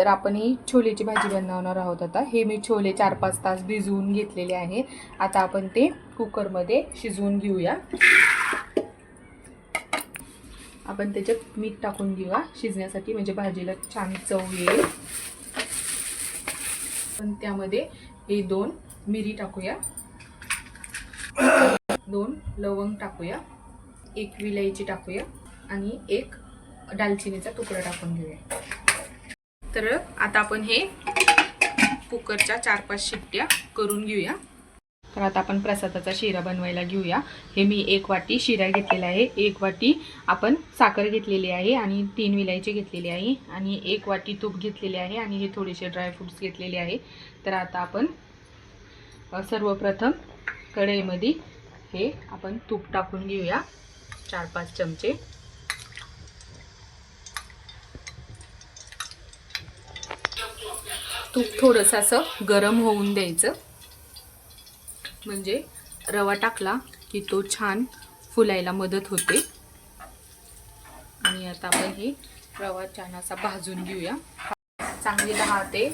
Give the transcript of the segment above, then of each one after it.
तर आपण ही छोलेची भाजी बनवणार आहोत आता. हे मी छोले चार पाच तास भिजवून घेतलेले आहे. आता आपण ते कुकरमध्ये शिजवून घेऊया. आपण त्याच्यात मीठ टाकून घेऊया. शिजण्यासाठी म्हणजे भाजीला छान चव येईल. पण त्यामध्ये हे दोन मिरी टाकूया. दोन लवंग टाकूया. एक विलायची टाकूया. आणि एक दालचिनीचा तुकडा टाकून घेऊया. तर आता आपण हे कुकरच्या चार पाच शिट्ट्या करून घेऊया. तर आता आपण प्रसादाचा शिरा बनवायला घेऊया. हे मी एक वाटी शिरा घेतलेला आहे. एक वाटी आपण साखर घेतलेली आहे आणि तीन विलायची घेतलेली आहे आणि एक वाटी तूप घेतलेले आहे आणि हे थोडेसे ड्रायफ्रुट्स घेतलेले आहे. तर आता आपण सर्वप्रथम कढईमध्ये हे आपण तूप टाकून घेऊया. चार पाच चमचे. तूप थोडंसं असं गरम होऊन द्यायचं. म्हणजे रवा टाकला की तो छान फुलायला मदत होते. आणि आता आपण हे रवा छान असा भाजून घेऊया. चांगली दहा ते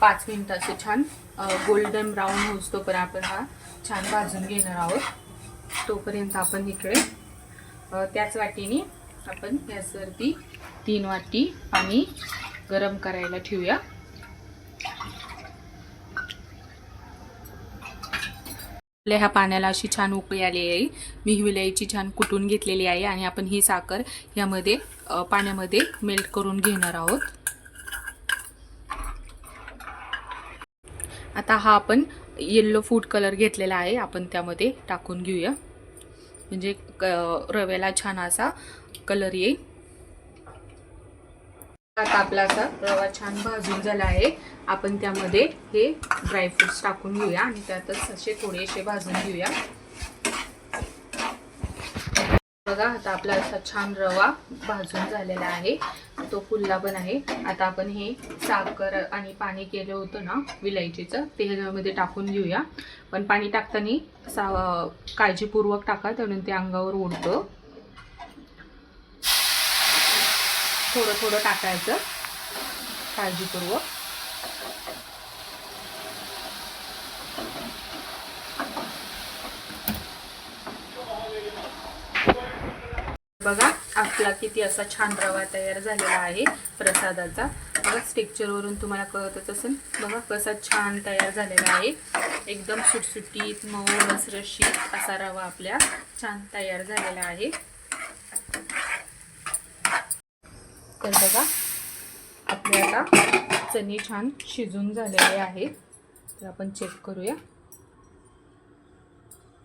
पाच मिनिटं असे छान गोल्डन ब्राऊन होतो पण आपण हा छान भाजून घेणार आहोत. तोपर्यंत आपण इकडे त्याच वाटीने आपण गॅसवरती तीन वाटी पाणी गरम करायला ठेवूया. आपल्या ह्या पाण्याला अशी छान उकळी आली आहे. मी ही विलायची छान कुटून घेतलेली आहे आणि आपण ही साखर ह्यामध्ये पाण्यामध्ये मेल्ट करून घेणार आहोत. आता हा आपण येल्लो फूड कलर घेतलेला आहे. आपण त्यामध्ये टाकून घेऊया. म्हणजे क- रव्याला छान असा कलर येईल. आता आपला असा रवा छान भाजून झाला आहे. आपण त्यामध्ये हे ड्रायफ्रुट्स टाकून घेऊया आणि त्यातच असे थोडेसे भाजून घेऊया. बघा आता आपला असा छान रवा भाजून झालेला आहे. तो फुलला पण आहे. आता आपण हे साखर आणि पाणी केलं होतं ना विलायचीचं ते ह्याच्यामध्ये टाकून घेऊया. पण पाणी टाकताना सा काळजीपूर्वक टाका त्यानंतर ते अंगावर उडतं थोडं थोडं टाकायचं काळजीपूर्वक. बघा आपला किती असा छान रवा तयार झालेला आहे प्रसादाचा. बघा स्टेक्चरवरून तुम्हाला कळतच असेल. बघा कसा छान तयार झालेला आहे. एकदम सुटसुटीत मऊ रसरशीत असा रवा आपल्या छान तयार झालेला आहे. तर बघा आपले आता चणे छान शिजून झालेले आहेत. तर आपण चेक करूया.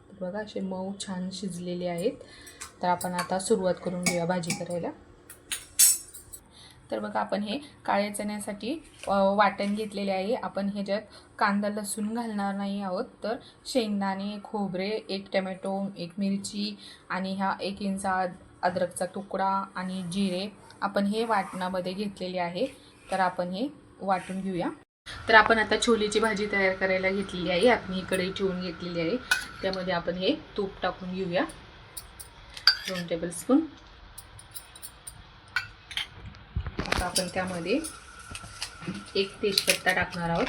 तर बघा असे मऊ छान शिजलेले आहेत. तर आपण आता सुरुवात करून घेऊया भाजी करायला. तर बघा आपण हे काळ्या चण्यासाठी वाटण घेतलेले आहे. आपण ह्याच्यात कांदा लसूण घालणार नाही आहोत. तर शेंगदाणे खोबरे एक टमॅटो एक मिरची आणि ह्या एक इंचा अद्रकचा तुकडा आणि जिरे आपण हे वाटणामध्ये घेतलेले आहे. तर आपण हे वाटून घेऊया. तर आपण आता छोलेची भाजी तयार करायला घेतलेली आहे. आपण ही कढई ठेवून घेतलेली आहे. त्यामध्ये आपण हे तूप टाकून घेऊया. दोन टेबलस्पून आता आपण त्यामध्ये एक तेजपत्ता टाकणार आहोत.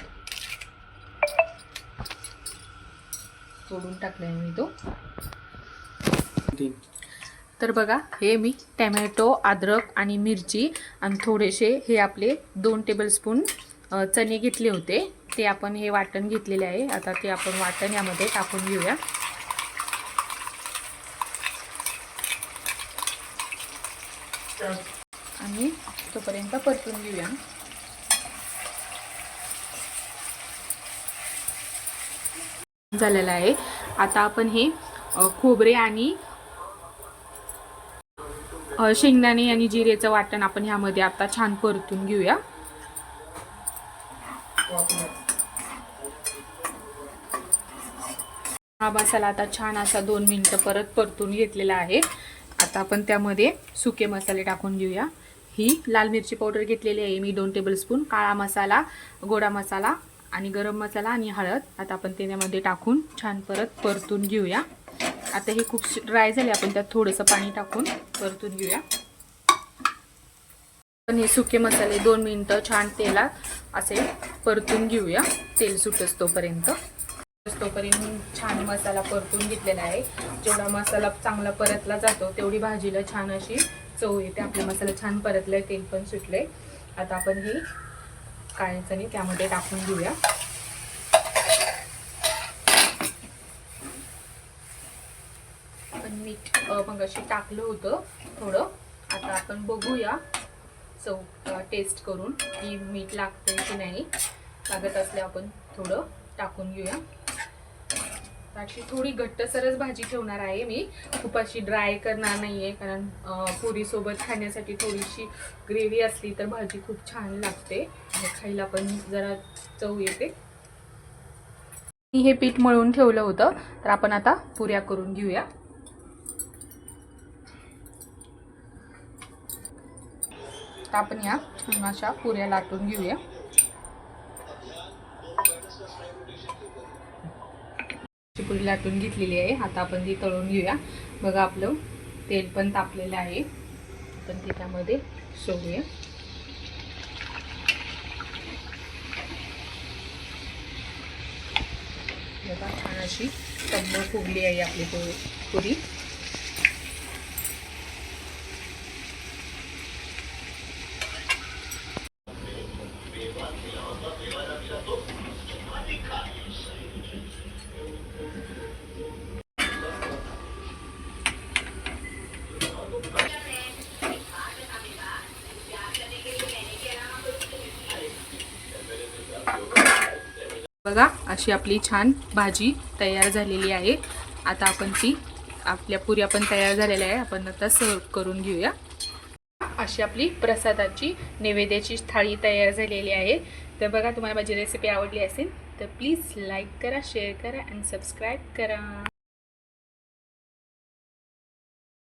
तोडून टाकलाय मी तो. तर बघा हे मी टॅमॅटो अद्रक आणि मिरची आणि थोडेसे हे आपले दोन टेबलस्पून चणे घेतले होते. ते आपण हे वाटण घेतलेले आहे. आता ते आपण वाटण यामध्ये टाकून घेऊया. आणि तोपर्यंत परतून घेऊया. झालेलं आहे. आता आपण हे खोबरे आणि शेंगदाणे आणि जिरेचं वाटण आपण ह्यामध्ये आता छान परतून घेऊया. हा मसाला आता छान असा दोन मिनटं परत परतून घेतलेला आहे. आता आपण त्यामध्ये सुके मसाले टाकून घेऊया. ही लाल मिरची पावडर घेतलेली आहे मी दोन टेबलस्पून काळा मसाला गोडा मसाला आणि गरम मसाला आणि हळद. आता आपण त्याच्यामध्ये टाकून छान परत परतून घेऊया. आता हे खूप ड्राय झाले आपण त्यात थोडंसं पाणी टाकून परतून घेऊया. पण हे सुके मसाले दोन मिनटं छान तेलात असे परतून घेऊया. तेल सुटस तोपर्यंत तोपर्यंत छान मसाला परतून घेतलेला आहे. जेवढा मसाला चांगला परतला जातो तेवढी भाजीला छान अशी चव येते. आपला मसाला छान परतले तेल पण सुटले. आता आपण हे काळे चणे त्यामध्ये टाकून घेऊया. आपण मीठ मगाशी मग अशी टाकलं होतं थोडं. आता आपण बघूया. चव टेस्ट करून की मीठ लागतंय की नाही. लागत असले आपण थोडं टाकून घेऊया. अशी थोडी घट्टसरच भाजी ठेवणार आहे मी. खूप अशी ड्राय करणार नाही आहे कारण पुरीसोबत खाण्यासाठी थोडीशी ग्रेव्ही असली तर भाजी खूप छान लागते. खायला पण जरा चव येते. मी हे पीठ मळून ठेवलं होतं तर आपण आता पुऱ्या करून घेऊया. आता आपण या छान अशा पुऱ्या लाटून घेऊया. पुरी लाटून घेतलेली आहे. आता आपण ती तळून घेऊया. बघा आपलं तेल पण तापलेलं आहे. आपण ती त्यामध्ये सोडूया. बघा छान अशी तब्बल फुगली आहे आपली पुरी पुरी. बघा अशी आपली छान भाजी तयार झालेली आहे. आता आपण ती आपल्या पुऱ्या पण तयार झालेल्या आहे. आपण आता सर्व करून घेऊया. अशी आपली प्रसादाची नैवेद्याची थाळी तयार झालेली आहे. तर बघा तुम्हाला माझी रेसिपी आवडली असेल तर प्लीज लाईक करा शेअर करा आणि सबस्क्राईब करा.